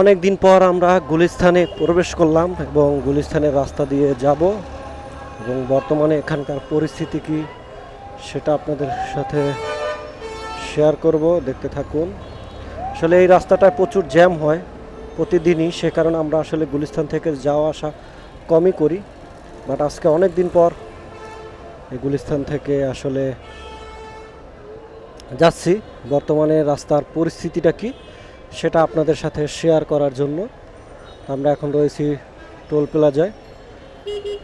অনেক দিন পর আমরা গুলিস্থানে প্রবেশ করলাম এবং গুলিস্থানের রাস্তা দিয়ে যাব এবং বর্তমানে এখানকার পরিস্থিতি কি সেটা আপনাদের সাথে শেয়ার করব, দেখতে থাকুন। আসলে এই রাস্তাটায় প্রচুর জ্যাম হয় প্রতিদিনই, সে কারণে আমরা আসলে গুলিস্তান থেকে যাওয়া আসা কমই করি। বাট আজকে অনেক দিন পর এই গুলিস্তান থেকে আসলে যাচ্ছি। বর্তমানে রাস্তার পরিস্থিতিটা কি সেটা আপনাদের সাথে শেয়ার করার জন্য। আমরা এখন রয়েছি টোল প্লাজায়।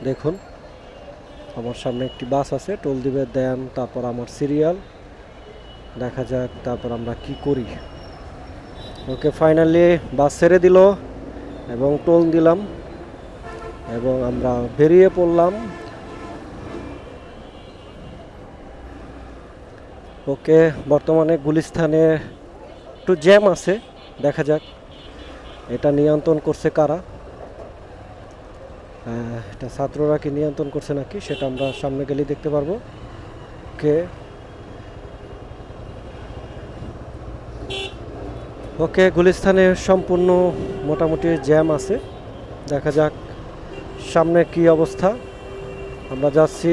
দেখুন, আমার সামনে একটি বাস আছে, টোল দিবে, দেন তারপর আমার সিরিয়াল। দেখা যাক তারপর আমরা কি করি। ওকে, ফাইনালি বাস ছেড়ে দিল এবং টোল দিলাম এবং আমরা বেরিয়ে পড়লাম। ওকে, বর্তমানে গুলিস্থানে একটু জ্যাম আছে। দেখা যাক। এটা নিয়ন্ত্রণ করছে কারা? এটা ছাত্ররা কি নিয়ন্ত্রণ করছে নাকি? সেটা আমরা সামনে গেলেই দেখতে পারব। ওকে ওকে গুলিস্থানে সম্পূর্ণ মোটামুটি জ্যাম আছে। দেখা যাক সামনে কি অবস্থা। আমরা যাচ্ছি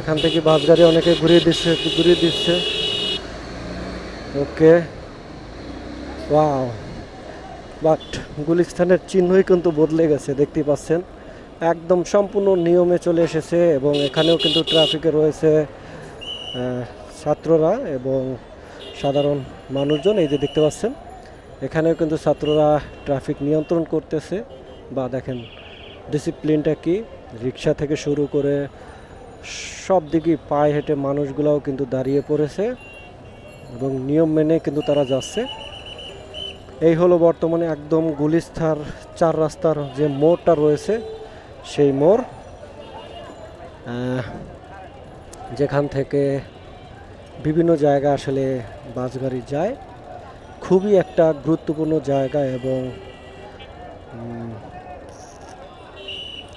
এখান থেকে বাস গাড়ি অনেকে ঘুরিয়ে দিচ্ছে ঘুরিয়ে দিচ্ছে। ওকে। ওয়াও বাট গুলিস্তানের চিহ্নই কিন্তু বদলে গেছে দেখতে পাচ্ছেন। একদম সম্পূর্ণ নিয়মে চলে এসেছে এবং এখানেও কিন্তু ট্রাফিকে রয়েছে ছাত্ররা এবং সাধারণ মানুষজন, এই যে দেখতে পাচ্ছেন। এখানেও কিন্তু ছাত্ররা ট্রাফিক নিয়ন্ত্রণ করতেছে বা দেখেন ডিসিপ্লিনটা কি, রিক্সা থেকে শুরু করে সব দিকেই পায়ে হেঁটে মানুষগুলাও কিন্তু দাঁড়িয়ে পড়েছে এবং নিয়ম মেনে কিন্তু তারা যাচ্ছে। এই হলো বর্তমানে একদম গুলিস্তার চার রাস্তার যে মোড়টা রয়েছে, সেই মোড়। যেখান থেকে বিভিন্ন জায়গা আসলে বাস গাড়ি যায়। খুবই একটা গুরুত্বপূর্ণ জায়গা এবং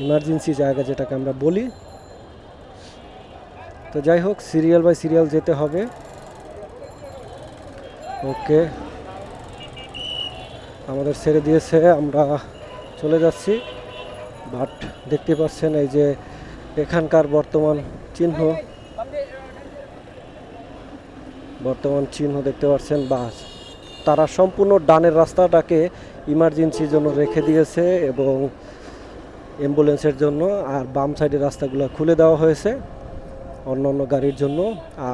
ইমার্জেন্সি জায়গা যেটাকে আমরা বলি। তো যাই হোক সিরিয়াল বাই সিরিয়াল যেতে হবে। ওকে আমাদের ছেড়ে দিয়েছে, আমরা চলে যাচ্ছি। বাট দেখতে পাচ্ছেন এই যে এখানকার বর্তমান চিহ্ন। বর্তমান চিহ্ন দেখতে পাচ্ছেন, বাস। তারা সম্পূর্ণ ডানের রাস্তাটাকে ইমার্জেন্সির জন্য রেখে দিয়েছে এবং অ্যাম্বুলেন্সের জন্য, আর বাম সাইডের রাস্তাগুলো খুলে দেওয়া হয়েছে অন্য অন্য গাড়ির জন্য।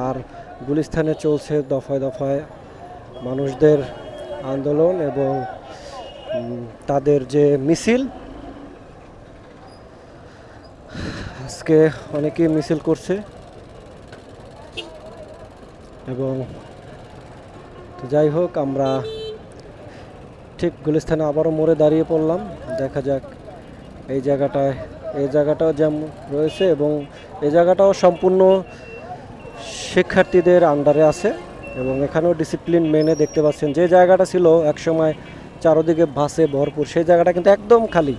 আর গুলিস্থানে চলছে দফায় দফায় মানুষদের আন্দোলন এবং তাদের যে মিছিল, আজকে অনেকেই মিছিল করছে। এবং যাই হোক, আমরা ঠিক গুলিস্তানে আবারও মোড়ে দাঁড়িয়ে পড়লাম। দেখা যাক এই জায়গাটায়, এই জায়গাটাও যেমন রয়েছে এবং এই জায়গাটাও সম্পূর্ণ শিক্ষার্থীদের আন্ডারে আছে। এবং এখানেও ডিসিপ্লিন মেনে দেখতে পাচ্ছেন যে জায়গাটা ছিল একসময় চারোদিকে বাসে ভরপুর, সেই জায়গাটা কিন্তু একদম খালি।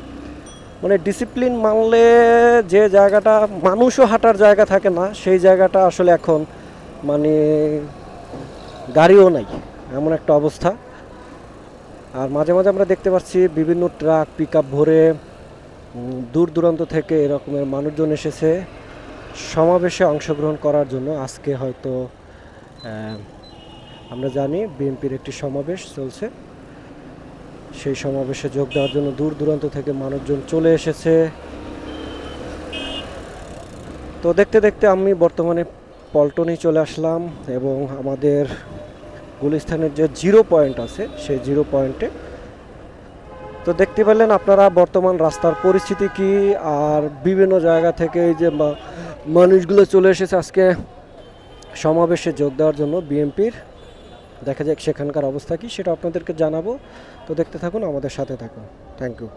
মানে ডিসিপ্লিন মানলে যে জায়গাটা, মানুষও হাঁটার জায়গা থাকে না, সেই জায়গাটা আসলে এখন মানে গাড়িও নাই, এমন একটা অবস্থা। আর মাঝে মাঝে আমরা দেখতে পাচ্ছি বিভিন্ন ট্রাক পিক ভরে দূর দূরান্ত থেকে এরকমের মানুষজন এসেছে সমাবেশে অংশগ্রহণ করার জন্য। আজকে হয়তো আমরা জানি বিএনপির একটি সমাবেশ চলছে। সেই সমাবেশে যোগ দেওয়ার জন্য দূর দূরান্ত থেকে মানুষজন চলে এসেছে। তো দেখতে দেখতে আমি বর্তমানে পল্টনে চলে আসলাম এবং আমাদের গুলিস্থানের যে জিরো পয়েন্ট আছে, সেই জিরো পয়েন্টে। তো দেখতে পেলেন আপনারা বর্তমান রাস্তার পরিস্থিতি কি, আর বিভিন্ন জায়গা থেকে এই যে মানুষগুলো চলে এসেছে আজকে সমাবেশে যোগ দেওয়ার জন্য বিএনপির। দেখা যাক সেখানকার অবস্থা কী, সেটা আপনাদেরকে জানাব। তো দেখতে থাকুন, আমাদের সাথে থাকুন। Thank you